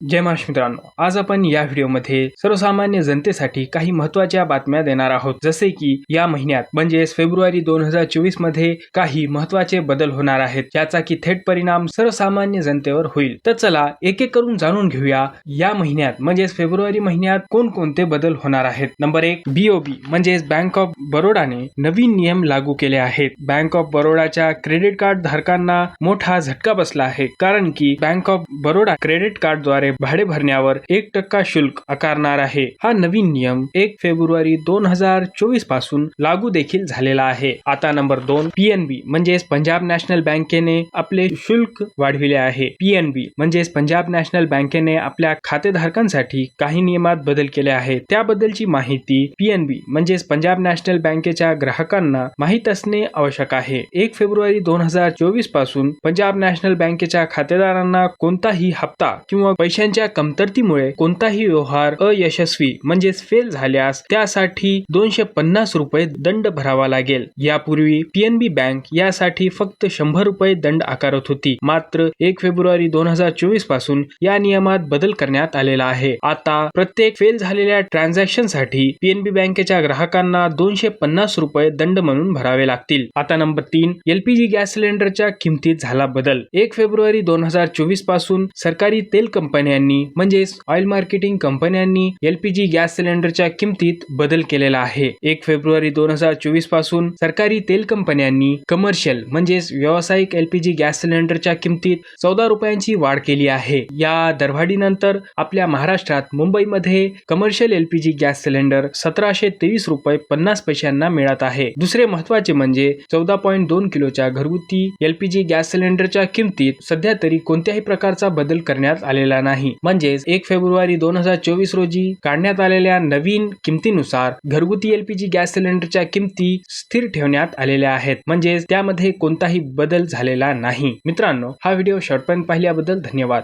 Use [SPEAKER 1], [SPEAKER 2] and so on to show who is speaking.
[SPEAKER 1] जय महाराष्ट्र मित्रांनो आज आपण या व्हिडिओमध्ये सर्वसामान्य जनतेसाठी काही महत्त्वाच्या बातम्या देणार आहोत. जसे की या महिन्यात म्हणजेच फेब्रुवारी दोन हजार चोवीसमध्ये काही महत्त्वाचे बदल होणार आहेत. ज्याचा की थेट परिणाम सर्वसामान्य जनतेवर होईल. तर चला एक एक करून जाणून घेऊया या महिन्यात म्हणजेच फेब्रुवारी महिन्यात कोणकोणते बदल होणार आहेत. नंबर एक बीओबी म्हणजेच बँक ऑफ बरोडाने नवीन नियम लागू केले आहेत. बँक ऑफ बरोडाच्या क्रेडिट कार्ड धारकांना मोठा झटका बसला आहे. कारण की बँक ऑफ बरोडा क्रेडिट कार्डद्वारे भाडे भरण्यावर एक टक्का शुल्क आकारणार आहे. हा नवीन नियम एक फेब्रुवारी दोन हजार चोवीसपासून लागू देखील झालेला आहे. आता नंबर दोन पीएनबी म्हणजेच पंजाब नॅशनल बँकेने आपले शुल्क वाढविले आहे. पीएनबी म्हणजेच पंजाब नॅशनल बँकेने आपल्या खातेधारकांसाठी काही नियमात बदल केले आहेत. त्याबद्दलची माहिती पीएनबी म्हणजेच पंजाब नॅशनल बँकेच्या ग्राहकांना माहीत असणे आवश्यक आहे. एक फेब्रुवारी दोन हजार चोवीसपासून पंजाब नॅशनल बँकेच्या खातेदारांना कोणताही हप्ता किंवा पैसे पैशांच्या कमतरतीमुळे कोणताही व्यवहार अयशस्वी म्हणजेच फेल झाल्यास त्यासाठी दोनशे पन्नास रुपये दंड भरावा लागेल. यापूर्वी पीएनबी बँक यासाठी फक्त शंभर रुपये दंड आकारत होती. मात्र एक फेब्रुवारी दोन हजार चोवीसपासून या नियमात बदल करण्यात आलेला आहे. आता प्रत्येक फेल झालेल्या ट्रान्झॅक्शनसाठी पीएनबी बँकेच्या ग्राहकांना दोनशे पन्नास रुपये दंड म्हणून भरावे लागतील. आता नंबर तीन एलपीजी गॅस सिलेंडरच्या किमतीत झाला बदल. एक फेब्रुवारी दोन हजार चोवीसपासून सरकारी तेल कंपन्यांनी म्हणजेच ऑइल मार्केटिंग कंपन्यांनी एलपीजी गॅस सिलेंडरच्या किमतीत बदल केलेला आहे. एक फेब्रुवारी दोन हजार चोवीसपासून सरकारी तेल कंपन्यांनी कमर्शियल म्हणजेच व्यावसायिक एलपीजी गॅस सिलेंडरच्या किमतीत चौदा रुपयांची वाढ केली आहे. या दरवाढीनंतर आपल्या महाराष्ट्रात मुंबईमध्ये कमर्शियल एलपीजी गॅस सिलेंडर सतराशे तेवीस रुपये पन्नास पैशांना मिळत आहे. दुसरे महत्त्वाचे म्हणजे चौदा पॉईंट दोन किलोच्या घरगुती एलपीजी गॅस सिलेंडरच्या किमतीत सध्या तरी कोणत्याही प्रकारचा बदल करण्यात आलेला नाही. म्हणजेच एक फेब्रुवारी दोन हजार चोवीस रोजी काढण्यात आलेल्या नवीन किमतीनुसार घरगुती एलपीजी गॅस सिलेंडरच्या किमती स्थिर ठेवण्यात आलेल्या आहेत. म्हणजेच त्यामध्ये कोणताही बदल झालेला नाही. मित्रांनो हा व्हिडिओ शॉर्टपर्यंत पाहिल्याबद्दल धन्यवाद.